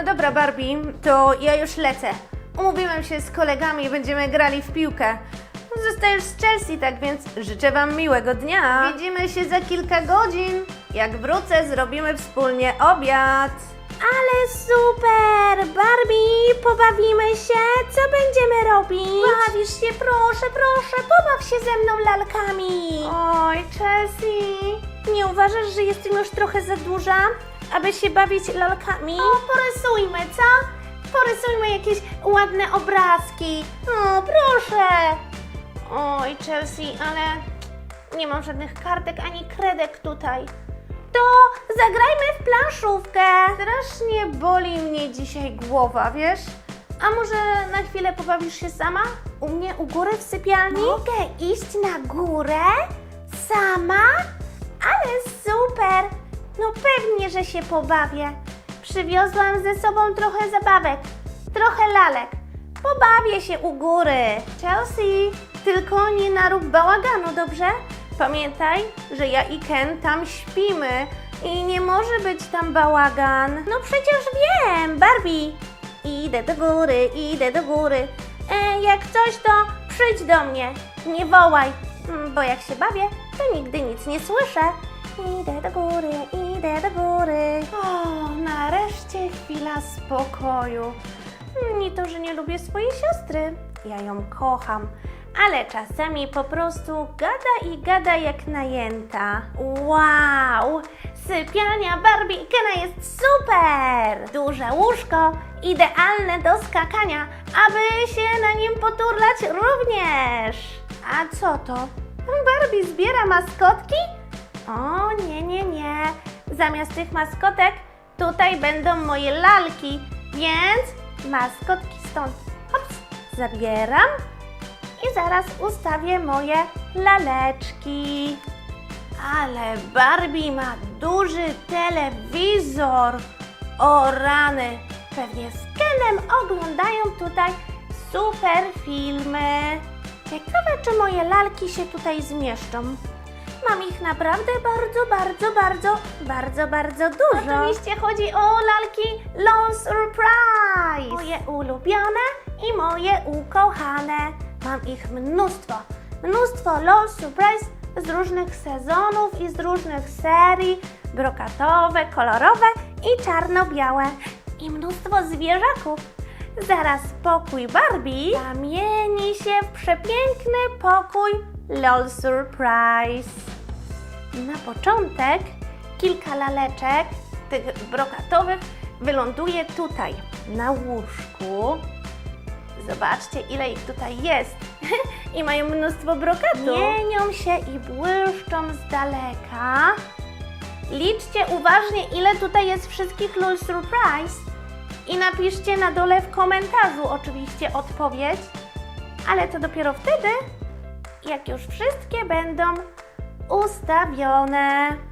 No dobra, Barbie, to ja już lecę. Umówiłem się z kolegami, będziemy grali w piłkę. Zostajesz z Chelsea, tak więc życzę Wam miłego dnia. Widzimy się za kilka godzin. Jak wrócę, zrobimy wspólnie obiad. Ale super! Barbie, pobawimy się? Co będziemy robić? Bawisz się, proszę, proszę, pobaw się ze mną lalkami. Oj, Chelsea. Nie uważasz, że jestem już trochę za duża, aby się bawić lalkami? O, porysujmy, co? Porysujmy jakieś ładne obrazki. O, proszę. Oj, Chelsea, ale nie mam żadnych kartek ani kredek tutaj. To zagrajmy w planszówkę. Strasznie boli mnie dzisiaj głowa, wiesz? A może na chwilę pobawisz się sama? U mnie u góry w sypialni? Mogę iść na górę? Sama? Ale super! No pewnie, że się pobawię. Przywiozłam ze sobą trochę zabawek, trochę lalek. Pobawię się u góry. Chelsea, tylko nie narób bałaganu, dobrze? Pamiętaj, że ja i Ken tam śpimy i nie może być tam bałagan. No przecież wiem, Barbie. Idę do góry, idę do góry. E, jak coś, to przyjdź do mnie. Nie wołaj, bo jak się bawię, to nigdy nic nie słyszę. Idę do góry, idę do góry. O, nareszcie chwila spokoju. Nie to, że nie lubię swojej siostry. Ja ją kocham, ale czasami po prostu gada i gada jak najęta. Wow! Sypialnia Barbie i Kena jest super! Duże łóżko, idealne do skakania, aby się na nim poturlać również. A co to? Barbie zbiera maskotki? O, nie, nie, nie. Zamiast tych maskotek tutaj będą moje lalki, więc maskotki stąd hops, zabieram i zaraz ustawię moje laleczki. Ale Barbie ma duży telewizor. O rany, Pewnie z Kenem oglądają tutaj super filmy. Ciekawe, czy moje lalki się tutaj zmieszczą. Mam ich naprawdę bardzo, bardzo, bardzo, bardzo, bardzo dużo. Oczywiście chodzi o lalki Lone Surprise! Moje ulubione i moje ukochane. Mam ich mnóstwo. Mnóstwo Lone Surprise z różnych sezonów i z różnych serii. Brokatowe, kolorowe i czarno-białe. I mnóstwo zwierzaków. Zaraz pokój Barbie zamieni się w przepiękny pokój LOL Surprise. Na początek kilka laleczek tych brokatowych wyląduje tutaj, na łóżku. Zobaczcie, ile ich tutaj jest. I mają mnóstwo brokatu. Mienią się i błyszczą z daleka. Liczcie uważnie, ile tutaj jest wszystkich LOL Surprise i napiszcie na dole w komentarzu oczywiście odpowiedź, ale to dopiero wtedy, jak już wszystkie będą ustawione.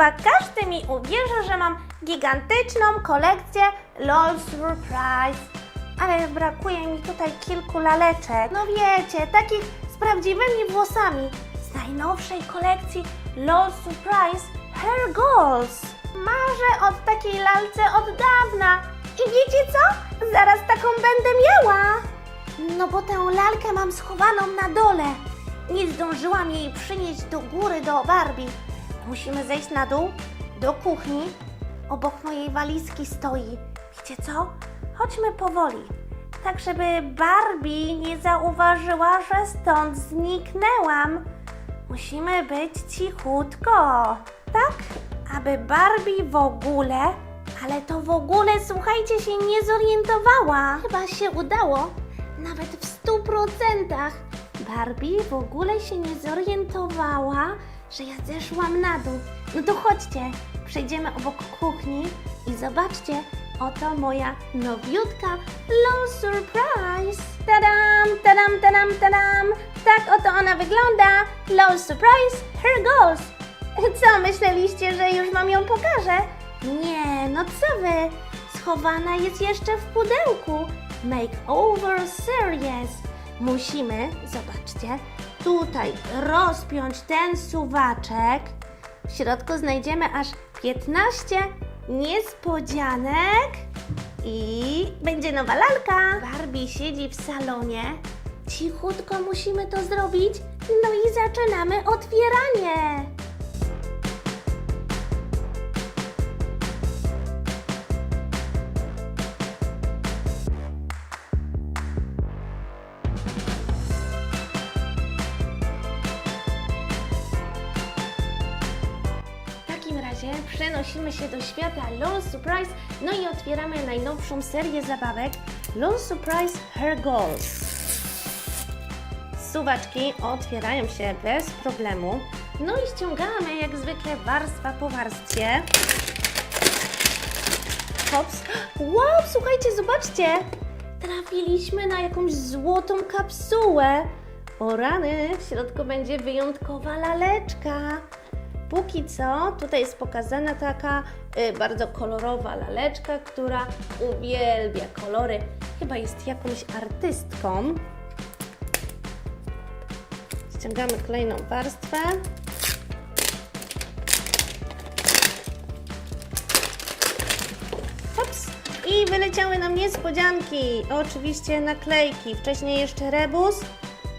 Chyba każdy mi uwierzy, że mam gigantyczną kolekcję LOL Surprise. Ale brakuje mi tutaj kilku laleczek. No wiecie, takich z prawdziwymi włosami. Z najnowszej kolekcji LOL Surprise Hair Goals. Marzę od takiej lalce od dawna. I wiecie co? Zaraz taką będę miała. No bo tę lalkę mam schowaną na dole. Nie zdążyłam jej przynieść do góry do Barbie. Musimy zejść na dół do kuchni. Obok mojej walizki stoi. Wiecie co? Chodźmy powoli. Tak, żeby Barbie nie zauważyła, że stąd zniknęłam. Musimy być cichutko, tak? Aby Barbie w ogóle, ale to w ogóle, słuchajcie, się nie zorientowała. Chyba się udało, nawet w stu procentach. Barbie w ogóle się nie zorientowała, że ja zeszłam na dół. No to chodźcie, przejdziemy obok kuchni i zobaczcie, oto moja nowiutka Low Surprise. Tadam, tadam, tadam, tadam. Tak oto ona wygląda. Low Surprise, her goals. Co, myśleliście, że już wam ją pokażę? Nie, no co wy? Schowana jest jeszcze w pudełku. Makeover Series. Musimy, zobaczcie, tutaj rozpiąć ten suwaczek. W środku znajdziemy aż 15 niespodzianek i będzie nowa lalka. Barbie siedzi w salonie. Cichutko musimy to zrobić. No i zaczynamy otwieranie. Przenosimy się do świata Lone Surprise, no i otwieramy najnowszą serię zabawek Lone Surprise Her Goals. Suwaczki otwierają się bez problemu. No i ściągamy jak zwykle warstwa po warstwie. Hops. Wow, słuchajcie, zobaczcie! Trafiliśmy na jakąś złotą kapsułę. O rany, w środku będzie wyjątkowa laleczka. Póki co, tutaj jest pokazana taka y, bardzo kolorowa laleczka, która uwielbia kolory. Chyba jest jakąś artystką. Ściągamy kolejną warstwę. Hops! I wyleciały nam niespodzianki. Oczywiście naklejki. Wcześniej jeszcze rebus,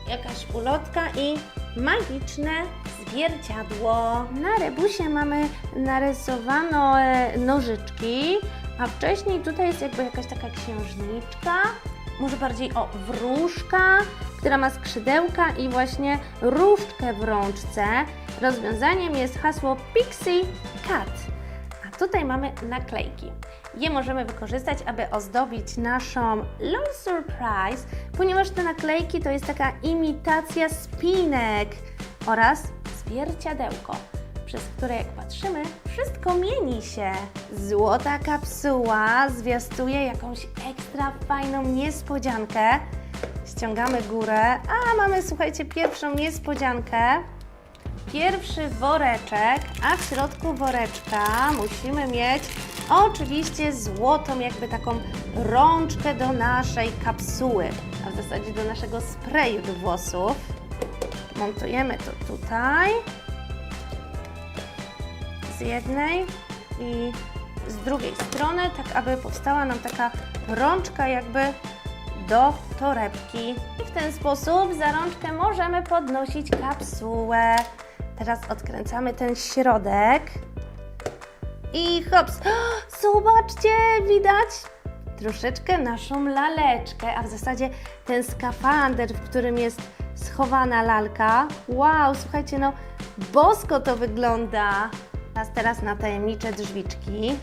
jakaś ulotka i magiczne zwierciadło. Na rebusie mamy narysowane nożyczki, a wcześniej tutaj jest jakby jakaś taka księżniczka, może bardziej o wróżka, która ma skrzydełka i właśnie różdżkę w rączce. Rozwiązaniem jest hasło Pixie Cat. A tutaj mamy naklejki. Je możemy wykorzystać, aby ozdobić naszą Lone Surprise, ponieważ te naklejki to jest taka imitacja spinek oraz zwierciadełko, przez które jak patrzymy, wszystko mieni się. Złota kapsuła zwiastuje jakąś ekstra fajną niespodziankę. Ściągamy górę, a mamy, słuchajcie, pierwszą niespodziankę. Pierwszy woreczek, a w środku woreczka musimy mieć oczywiście złotą, jakby taką rączkę do naszej kapsuły, a w zasadzie do naszego sprayu do włosów. Montujemy to tutaj z jednej i z drugiej strony, tak aby powstała nam taka rączka jakby do torebki. I w ten sposób za rączkę możemy podnosić kapsułę. Teraz odkręcamy ten środek. I hops! Zobaczcie, widać troszeczkę naszą laleczkę, a w zasadzie ten skafander, w którym jest schowana lalka. Wow, słuchajcie, no bosko to wygląda. Teraz, teraz na tajemnicze drzwiczki.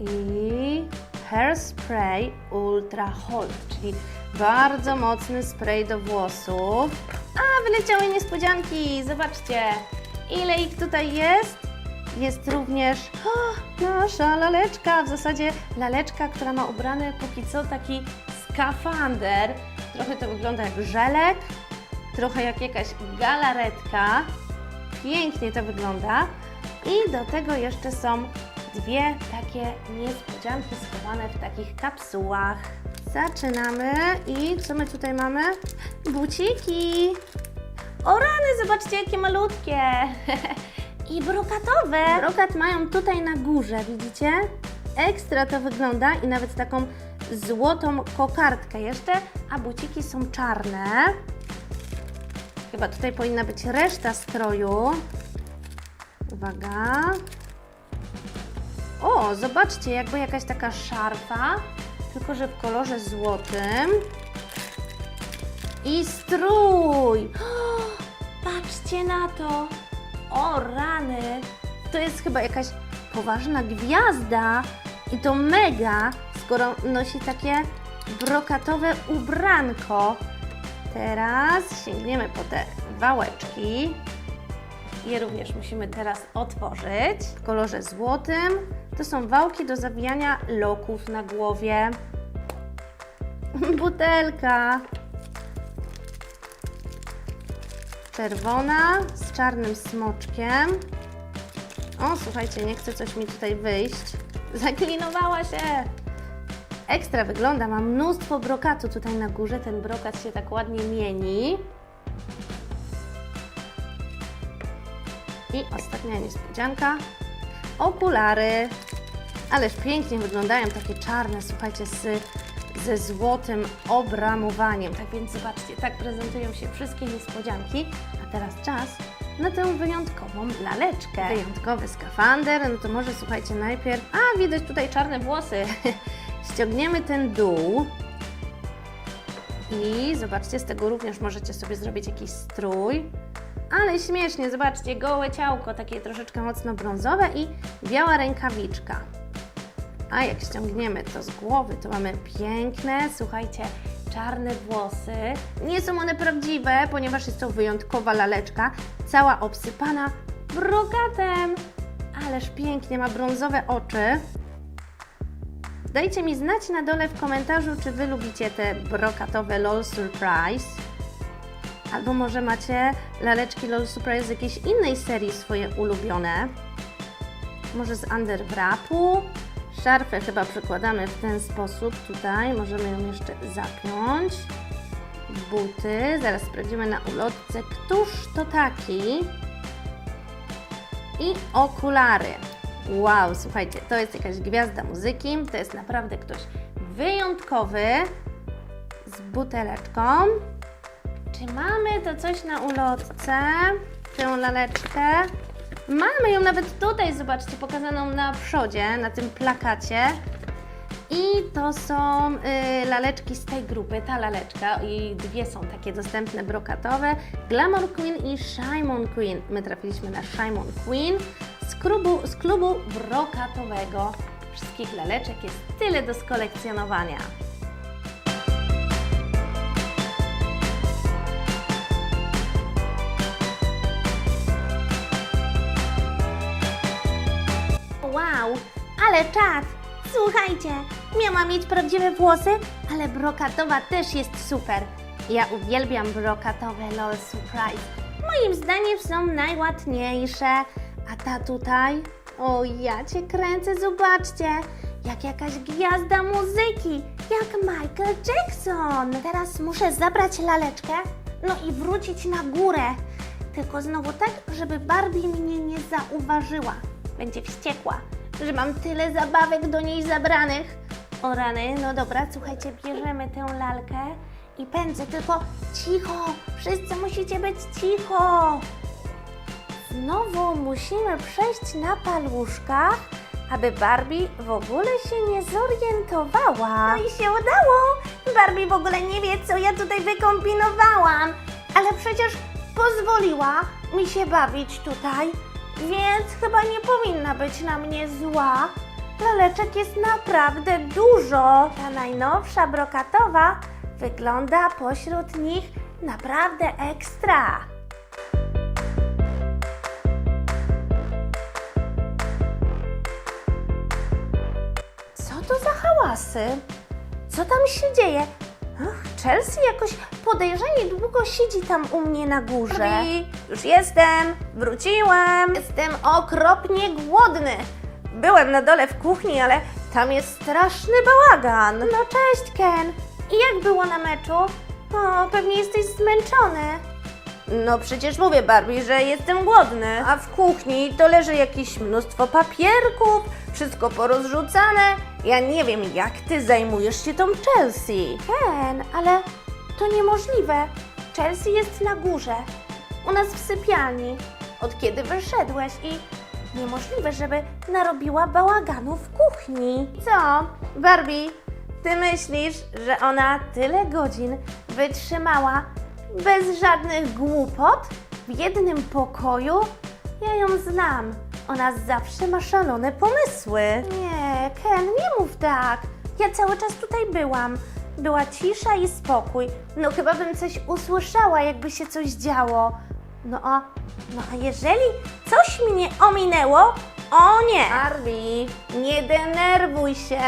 I Hairspray Ultra Hold, czyli bardzo mocny spray do włosów. A, wyleciały niespodzianki, zobaczcie, ile ich tutaj jest. Jest również nasza laleczka, w zasadzie laleczka, która ma ubrany póki co taki skafander. Trochę to wygląda jak żelek, trochę jak jakaś galaretka. Pięknie to wygląda. I do tego jeszcze są dwie takie niespodzianki schowane w takich kapsułach. Zaczynamy i co my tutaj mamy? Buciki. O rany, zobaczcie jakie malutkie. I brokatowe. Brokat mają tutaj na górze, widzicie? Ekstra to wygląda i nawet taką złotą kokardkę jeszcze, a buciki są czarne. Chyba tutaj powinna być reszta stroju. Uwaga. O, zobaczcie, jakby jakaś taka szarfa, tylko że w kolorze złotym. I strój! Patrzcie na to. O rany! To jest chyba jakaś poważna gwiazda i to mega, skoro nosi takie brokatowe ubranko. Teraz sięgniemy po te wałeczki. Je również musimy teraz otworzyć w kolorze złotym. To są wałki do zawijania loków na głowie. Butelka. Czerwona z czarnym smoczkiem. O, słuchajcie, nie chce coś mi tutaj wyjść. Zaklinowała się. Ekstra wygląda, ma mnóstwo brokatu tutaj na górze. Ten brokat się tak ładnie mieni. I ostatnia niespodzianka. Okulary. Ależ pięknie wyglądają, takie czarne, słuchajcie, z, ze złotym obramowaniem. Tak więc zobaczcie, tak prezentują się wszystkie niespodzianki. A teraz czas na tę wyjątkową laleczkę. Wyjątkowy skafander, no to może słuchajcie najpierw... A, widać tutaj czarne włosy. Ściągniemy ten dół. I zobaczcie, z tego również możecie sobie zrobić jakiś strój. Ale śmiesznie, zobaczcie, gołe ciałko, takie troszeczkę mocno brązowe i biała rękawiczka. A jak ściągniemy to z głowy, to mamy piękne, słuchajcie, czarne włosy. Nie są one prawdziwe, ponieważ jest to wyjątkowa laleczka, cała obsypana brokatem. Ależ pięknie, ma brązowe oczy. Dajcie mi znać na dole w komentarzu, czy Wy lubicie te brokatowe LOL Surprise. Albo może macie laleczki LOL Surprise z jakiejś innej serii swoje ulubione. Może z Underwrapu. Szarfę chyba przekładamy w ten sposób tutaj. Możemy ją jeszcze zapiąć. Buty. Zaraz sprawdzimy na ulotce, któż to taki. I okulary. Wow, słuchajcie, to jest jakaś gwiazda muzyki. To jest naprawdę ktoś wyjątkowy z buteleczką. Czy mamy to coś na ulotce? Tę laleczkę? Mamy ją nawet tutaj, zobaczcie, pokazaną na przodzie, na tym plakacie. I to są y, laleczki z tej grupy, ta laleczka i dwie są takie dostępne brokatowe, Glamour Queen i Shimon Queen. My trafiliśmy na Shimon Queen z klubu, z klubu brokatowego. Wszystkich laleczek jest tyle do skolekcjonowania. Wow, ale czad! Słuchajcie, miała mieć prawdziwe włosy, ale brokatowa też jest super. Ja uwielbiam brokatowe LOL Surprise. Moim zdaniem są najładniejsze. A ta tutaj? O, ja cię kręcę, zobaczcie! Jak jakaś gwiazda muzyki, jak Michael Jackson. Teraz muszę zabrać laleczkę, no i wrócić na górę. Tylko znowu tak, żeby Barbie mnie nie zauważyła. Będzie wściekła, że mam tyle zabawek do niej zabranych. O rany, no dobra, słuchajcie, bierzemy tę lalkę i pędzę, tylko cicho, wszyscy musicie być cicho. Znowu musimy przejść na paluszkach, aby Barbie w ogóle się nie zorientowała. No i się udało! Barbie w ogóle nie wie, co ja tutaj wykombinowałam, ale przecież pozwoliła mi się bawić tutaj, więc chyba nie powinna być na mnie zła. Laleczek jest naprawdę dużo. Ta najnowsza brokatowa wygląda pośród nich naprawdę ekstra. Co tam się dzieje? Ach, Chelsea jakoś podejrzanie długo siedzi tam u mnie na górze. Barbie, już jestem, wróciłem. Jestem okropnie głodny. Byłem na dole w kuchni, ale tam jest straszny bałagan. No cześć Ken. I jak było na meczu? O, pewnie jesteś zmęczony. No przecież mówię Barbie, że jestem głodny. A w kuchni to leży jakieś mnóstwo papierków, wszystko porozrzucane. Ja nie wiem, jak ty zajmujesz się tą Chelsea. Ken, ale to niemożliwe. Chelsea jest na górze, u nas w sypialni, od kiedy wyszedłeś i niemożliwe, żeby narobiła bałaganu w kuchni. Co? Barbie, ty myślisz, że ona tyle godzin wytrzymała bez żadnych głupot w jednym pokoju? Ja ją znam. Ona zawsze ma szalone pomysły. Nie, Ken, nie mów tak. Ja cały czas tutaj byłam. Była cisza i spokój. No chyba bym coś usłyszała, jakby się coś działo. No a, no a jeżeli coś mnie ominęło, o nie! Barbie, nie denerwuj się.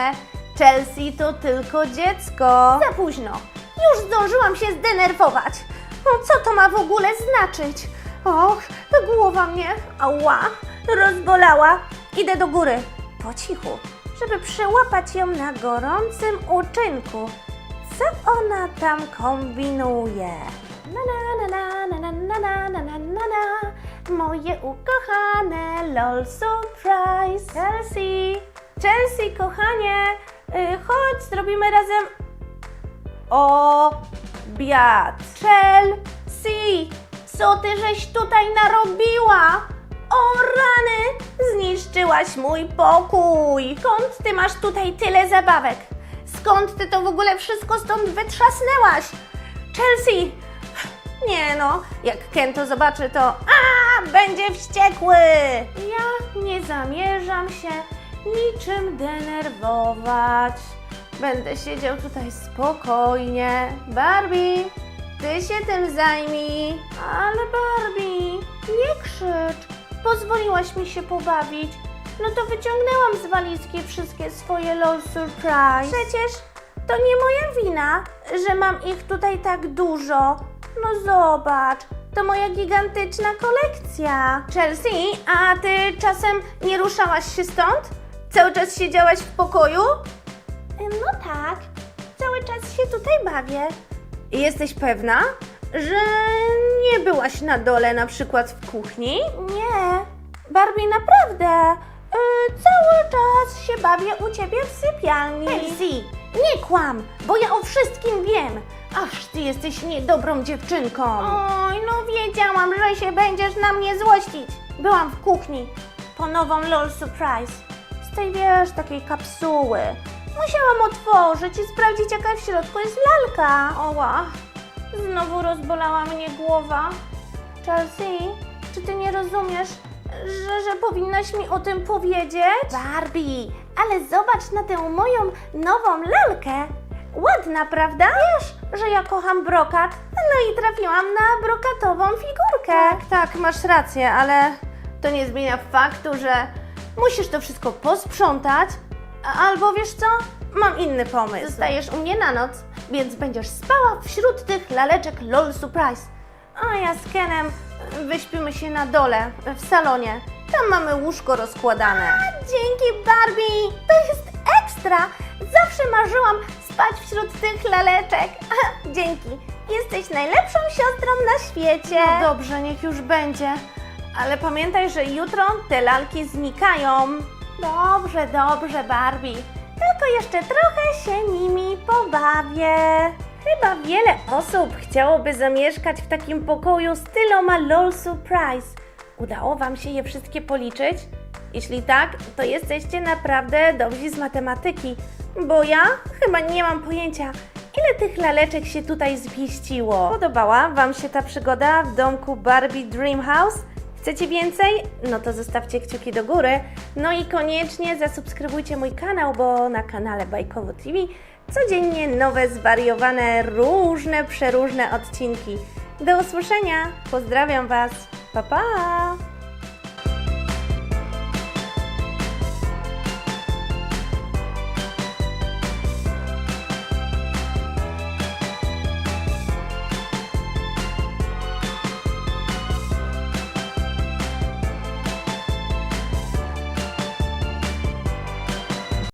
Chelsea to tylko dziecko. Za późno. Już zdążyłam się zdenerwować. No co to ma w ogóle znaczyć? Och, głowa mnie, ała, rozbolała. Idę do góry, po cichu, żeby przyłapać ją na gorącym uczynku. Co ona tam kombinuje? Na na na na na na na na na na na Moje ukochane LOL Surprise Chelsea, Chelsea, kochanie, y, chodź, zrobimy razem obiad. Chelsea, co ty żeś tutaj narobiła? O rany, zniszczyłaś mój pokój. Skąd ty masz tutaj tyle zabawek? Skąd ty to w ogóle wszystko stąd wytrzasnęłaś? Chelsea, nie no, jak Ken to zobaczy, to a, będzie wściekły. Ja nie zamierzam się niczym denerwować. Będę siedział tutaj spokojnie. Barbie, ty się tym zajmij. Ale Barbie, nie krzycz. Pozwoliłaś mi się pobawić. No to wyciągnęłam z walizki wszystkie swoje LOL Surprise. Przecież to nie moja wina, że mam ich tutaj tak dużo. No zobacz, to moja gigantyczna kolekcja. Chelsea, a ty czasem nie ruszałaś się stąd? Cały czas siedziałaś w pokoju? No tak, cały czas się tutaj bawię. I Jesteś pewna, że nie byłaś na dole, na przykład w kuchni? Nie, Barbie, naprawdę. Yy, cały czas się bawię u ciebie w sypialni. Chelsea, nie kłam, bo ja o wszystkim wiem. aż ty jesteś niedobrą dziewczynką. Oj, no wiedziałam, że się będziesz na mnie złościć. Byłam w kuchni po nową LOL Surprise. Z tej, wiesz, takiej kapsuły. Musiałam otworzyć i sprawdzić, jaka w środku jest lalka. Oła, Znowu rozbolała mnie głowa. Chelsea, czy ty nie rozumiesz, że, że powinnaś mi o tym powiedzieć? Barbie, ale zobacz na tę moją nową lalkę. Ładna, prawda? Wiesz, że ja kocham brokat. No i trafiłam na brokatową figurkę. tak, tak, masz rację, ale to nie zmienia faktu, że musisz to wszystko posprzątać, albo wiesz co? Mam inny pomysł. Zostajesz u mnie na noc, więc będziesz spała wśród tych laleczek LOL Surprise. A ja z Kenem wyśpimy się na dole, w salonie. Tam mamy łóżko rozkładane. Dzięki Barbie! To jest ekstra! Zawsze marzyłam spać wśród tych laleczek. Dzięki! Jesteś najlepszą siostrą na świecie! No dobrze, niech już będzie. Ale pamiętaj, że jutro te lalki znikają. Dobrze, dobrze, Barbie. Tylko jeszcze trochę się nimi pobawię. Chyba wiele osób chciałoby zamieszkać w takim pokoju z tyloma LOL Surprise. Udało Wam się je wszystkie policzyć? Jeśli tak, to jesteście naprawdę dobrzy z matematyki, bo ja chyba nie mam pojęcia, ile tych laleczek się tutaj zmieściło. Podobała Wam się ta przygoda w domku Barbie Dream House? Chcecie więcej? No to zostawcie kciuki do góry. No i koniecznie zasubskrybujcie mój kanał, bo na kanale Bajkowo TV codziennie nowe, zwariowane, różne, przeróżne odcinki. Do usłyszenia. Pozdrawiam Was. Pa, pa!